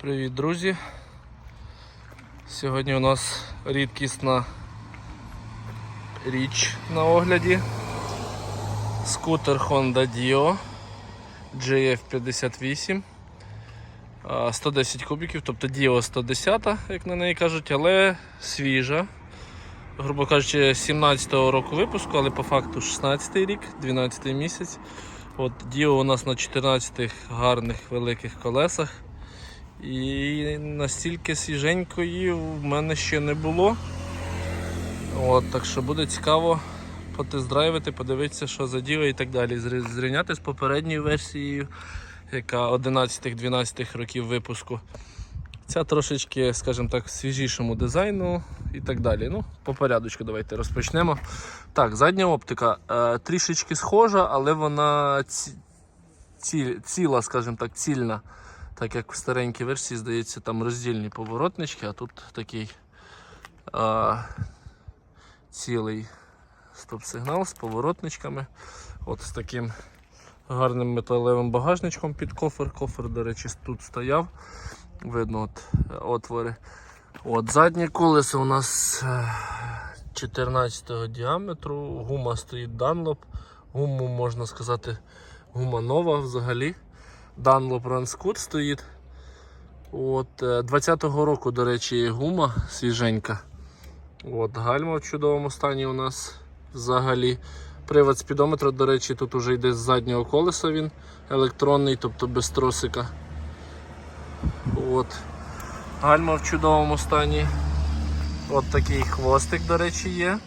Привіт, друзі! Сьогодні у нас рідкісна річ на огляді. Скутер Honda Dio GF58. 110 кубиків, тобто Dio 110, як на неї кажуть, але свіжа. Грубо кажучи, 17-го року випуску, але по факту 16-й рік, 12-й місяць. От Dio у нас на 14 гарних великих колесах. І настільки свіженької в мене ще не було. От, Так що буде цікаво потест-драйвити, подивитися, що за діло і так далі. Зрівняти з попередньою версією, яка 11-12 років випуску. Ця трошечки, скажімо так, свіжішому дизайну і так далі. Ну, по порядочку давайте розпочнемо. Так, задня оптика е, трішечки схожа, але вона ці, ці, ціла, скажімо так, цільна. Так як в старенькій версії, здається, там роздільні поворотнички, а тут такий а, цілий стоп-сигнал з поворотничками. От з таким гарним металевим багажничком під кофер. Кофер, до речі, тут стояв. Видно от, отвори. От, заднє колесо у нас е, 14 діаметру, гума стоїть Dunlop. Гуму можна сказати, гума нова взагалі. Dunlop Ranscoot стоїть. От, е, 20-го року, до речі, гума свіженька. От, гальма в чудовому стані у нас взагалі. Привод спідометра, до речі, тут уже йде з заднього колеса він електронний, тобто без тросика. От. Гальма в чудовому стані. От такий хвостик, до речі, є.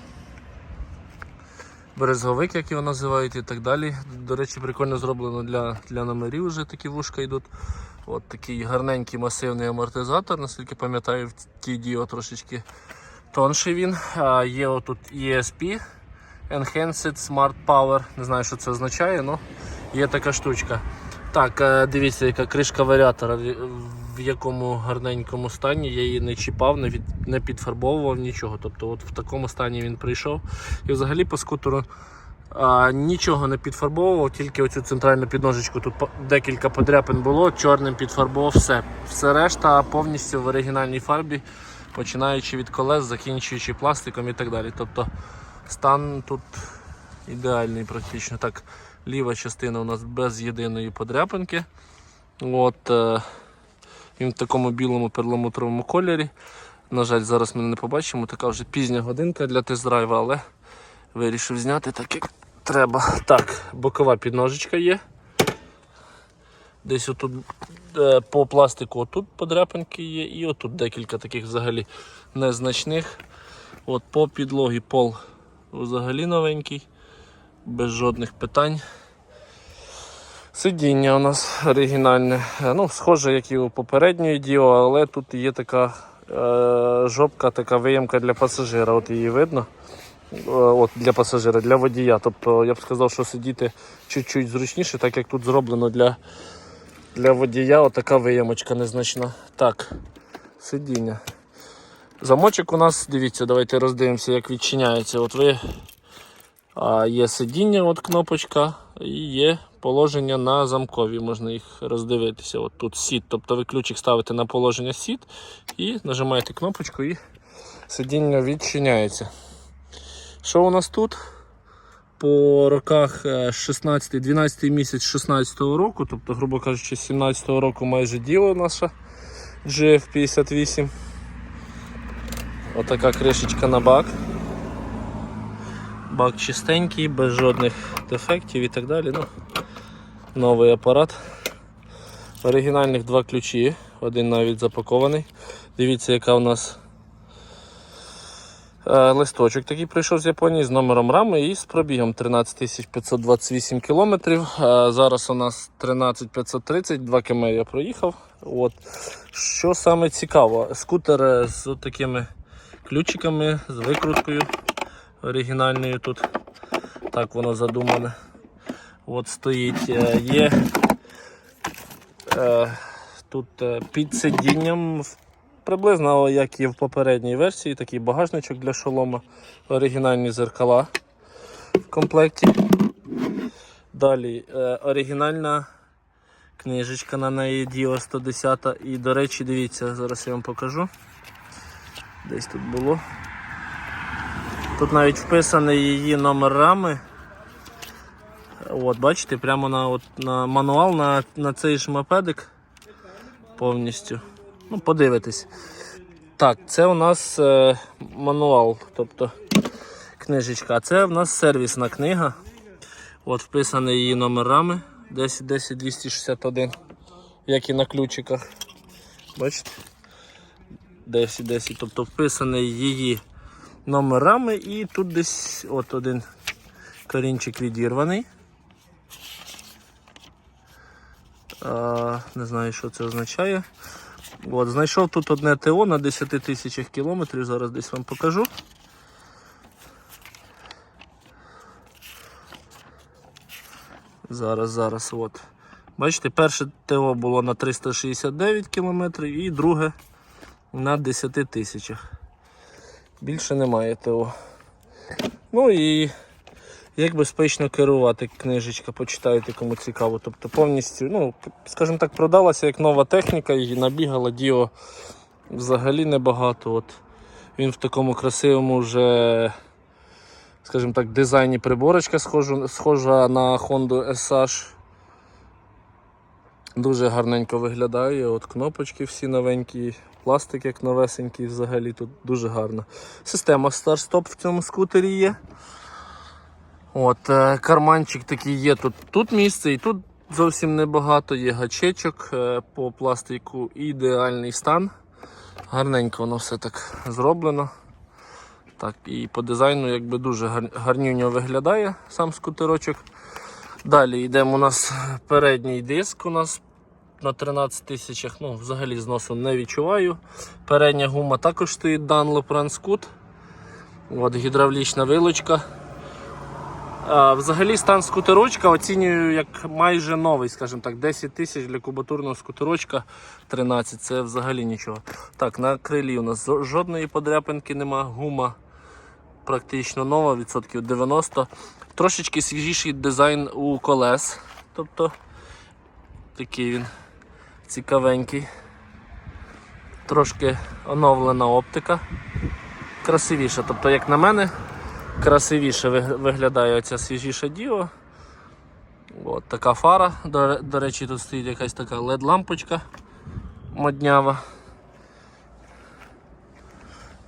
Березговик, як його називають, і так далі. До речі, прикольно зроблено для, для номерів вже такі вушка йдуть. От такий гарненький масивний амортизатор, наскільки пам'ятаю, в тій Dio трошечки тонший він. А, є отут ESP Enhanced Smart Power. Не знаю, що це означає, але є така штучка. Так, е, дивіться, яка кришка варіатора, в якому гарненькому стані. Я її не чіпав, не, від, не підфарбовував нічого. Тобто от в такому стані він прийшов. І взагалі по скутеру а, нічого не підфарбовував, тільки оцю центральну підножечку. Тут декілька подряпин було, чорним підфарбував все. Все решта повністю в оригінальній фарбі, починаючи від колес, закінчуючи пластиком і так далі. Тобто стан тут ідеальний практично. Так, ліва частина у нас без єдиної подряпинки. От, е, він в такому білому перламутровому кольорі. На жаль, зараз ми не побачимо. Така вже пізня годинка для тест-драйва, але вирішив зняти так, як треба. Так, бокова підножечка є. Десь отут е, по пластику отут подряпинки є, і отут декілька таких взагалі незначних. От По підлогі пол взагалі новенький, без жодних питань. Сидіння у нас оригінальне, Е, ну, схоже, як і у попередньої Діо, але тут є така е, жопка, така виємка для пасажира. От її видно. Е, От для пасажира, для водія. Тобто я б сказав, що сидіти чуть-чуть зручніше, так як тут зроблено для, для водія, отака виємочка незначна. Так, сидіння. Замочок у нас, дивіться, давайте роздивимося, як відчиняється. От ви є сидіння, от кнопочка, і є положення на замкові. Можна їх роздивитися. От тут сіт. Тобто ви ключик ставите на положення сіт і нажимаєте кнопочку, і сидіння відчиняється. Що у нас тут? По роках е, 16, 12 місяць 16 року, тобто, грубо кажучи, з 17 року майже діло наша GF58. Отака кришечка на бак. Бак чистенький, без жодних дефектів і так далі. Ну, новий апарат. Оригінальних два ключі, один навіть запакований. Дивіться, яка у нас е, листочок такий прийшов з Японії з номером рами і з пробігом 13 528 км. Зараз у нас 13530, 2 км я проїхав. От. Що саме цікаво, скутер е, з такими ключиками, з викруткою оригінальною тут. Так воно задумане. От стоїть. Е, Є е, тут е, під сидінням приблизно як і в попередній версії, такий багажничок для шолома, оригінальні зеркала в комплекті. Далі е, оригінальна Книжечка на неї Діо 110. І, до речі, дивіться, зараз я вам покажу. Десь тут було. Тут навіть вписаний її номер рами. От, бачите, прямо на, от, на мануал на, на цей ж мопедик повністю. Ну, подивитись. Так, це у нас е, мануал, тобто книжечка. А це в нас сервісна книга. От вписаний її номер рами 10 10 261, як і на ключиках. Бачите? 10 10, тобто вписаний її номер рами і тут десь от один корінчик відірваний. А, не знаю, що це означає. От, знайшов тут одне ТО на 10 тисячах кілометрів, зараз десь вам покажу. Зараз, зараз, от. Бачите, перше ТО було на 369 кілометрів і друге на 10 тисячах. Більше немає ТО. Ну і як безпечно керувати книжечка, почитайте, кому цікаво. Тобто повністю, ну, скажімо так, продалася як нова техніка і набігала Діо взагалі небагато. От. Він в такому красивому вже, скажімо так, дизайні приборочка схожа, на Honda SH. Дуже гарненько виглядає. От кнопочки всі новенькі, пластик як новесенький взагалі тут дуже гарно. Система старт-стоп в цьому скутері є. От, е, карманчик такий є тут. Тут місце і тут зовсім небагато. Є гачечок е, по пластику. Ідеальний стан. Гарненько воно все так зроблено. Так, і по дизайну якби дуже гар- гарнюньо виглядає сам скутерочок. Далі йдемо у нас передній диск у нас на 13 тисячах. Ну, взагалі зносу не відчуваю. Передня гума також стоїть Dunlop Ranscoot. От гідравлічна вилочка. А, взагалі стан скутерочка оцінюю як майже новий, скажімо так, 10 тисяч для кубатурного скутерочка 13, це взагалі нічого. Так, на крилі у нас жодної подряпинки нема, гума практично нова, відсотків 90. Трошечки свіжіший дизайн у колес. Тобто такий він цікавенький. Трошки оновлена оптика. Красивіша. Тобто, як на мене, красивіше виглядає оця свіжіша діо. От така фара. До, до речі, тут стоїть якась така LED-лампочка моднява.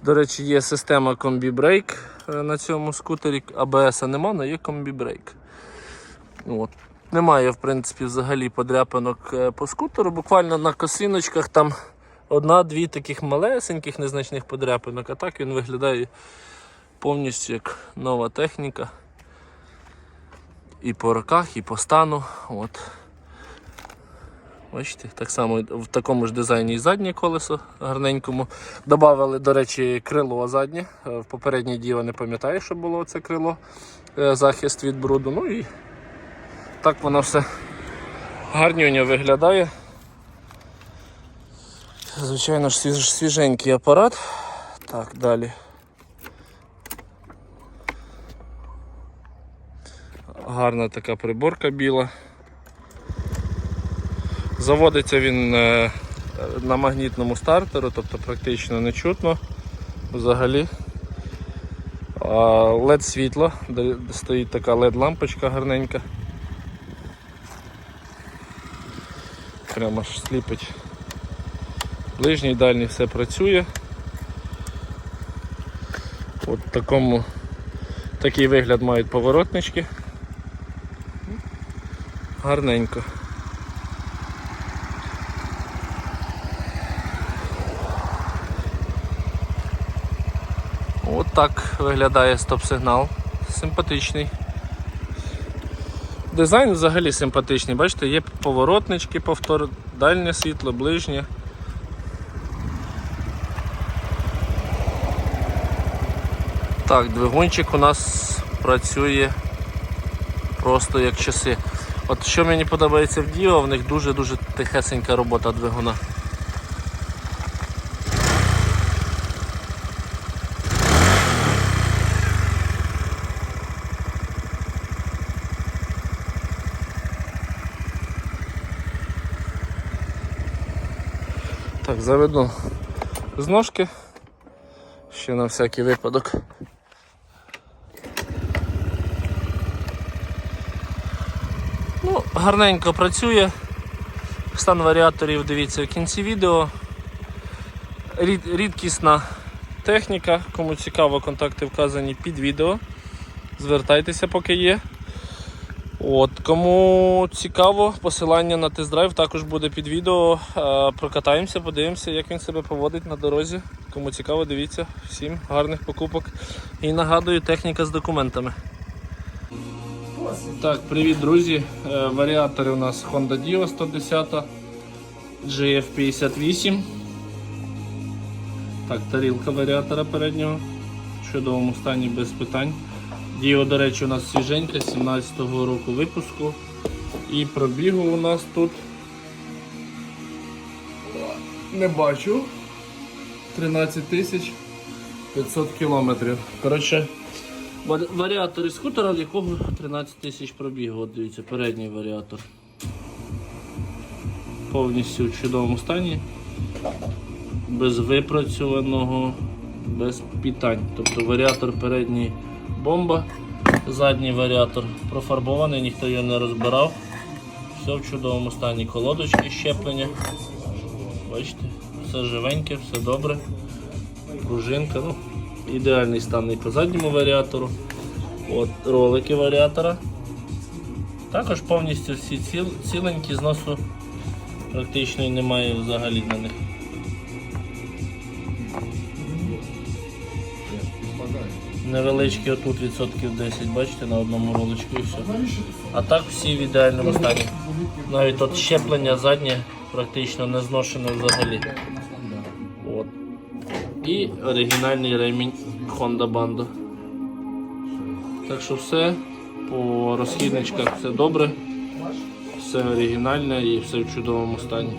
До речі, є система комбі-брейк на цьому скутері. АБС нема, але є комбі-брейк. От. Немає, в принципі, взагалі подряпинок е, по скутеру. Буквально на косиночках там одна-дві таких малесеньких незначних подряпинок, а так він виглядає повністю як нова техніка. І по роках, і по стану. От. Бачите, так само в такому ж дизайні і заднє колесо гарненькому. Добавили, до речі, крило заднє. Е, В попередній діло не пам'ятаю, що було це крило, е, захист від бруду. Ну і так воно все гарнюньо виглядає. Звичайно ж свіж- свіженький апарат. Так, далі. Гарна така приборка біла. Заводиться він е, на магнітному стартеру, тобто практично не чутно взагалі. led світло, стоїть така led лампочка гарненька. Прямо аж сліпить. Ближній, дальній все працює. От такому такий вигляд мають поворотнички. Гарненько. От виглядає стоп-сигнал. Симпатичний. Дизайн взагалі симпатичний. Бачите, є поворотнички, повтор, дальнє світло, ближнє. Так, двигунчик у нас працює просто як часи. От що мені подобається в Діо, в них дуже-дуже тихесенька робота двигуна. Так, заведу з ножки. Ще на всякий випадок. Ну, гарненько працює. Стан варіаторів дивіться в кінці відео. Рід- рідкісна техніка. Кому цікаво, контакти вказані під відео. Звертайтеся, поки є. От, кому цікаво, посилання на тест-драйв також буде під відео. Е, Прокатаємося, подивимося, як він себе поводить на дорозі. Кому цікаво, дивіться. Всім гарних покупок. І нагадую, техніка з документами. Так, привіт, друзі. Е, Варіатори у нас Honda Dio 110, GF58. Так, тарілка варіатора переднього. В чудовому стані без питань. Діо, до речі, у нас свіженька, 17-го року випуску. І пробігу у нас тут. Не бачу. 13 тисяч 500 кілометрів. Коротше, варі- варіатор із скутера, в якого 13 тисяч пробігу. От дивіться, передній варіатор. Повністю в чудовому стані. Без випрацьованого, без питань. Тобто варіатор передній бомба, задній варіатор профарбований, ніхто його не розбирав. Все в чудовому стані. Колодочки щеплення. Бачите, все живеньке, все добре. Пружинка, ну, ідеальний стан і по задньому варіатору. От ролики варіатора. Також повністю всі ціл, ціленькі, зносу практично немає взагалі на них. Невеличкі отут відсотків 10, бачите, на одному роличку і все. А так всі в ідеальному стані. Навіть от щеплення заднє практично не зношене взагалі. От. І оригінальний ремінь Honda Bando. Так що все по розхідничках все добре, все оригінальне і все в чудовому стані.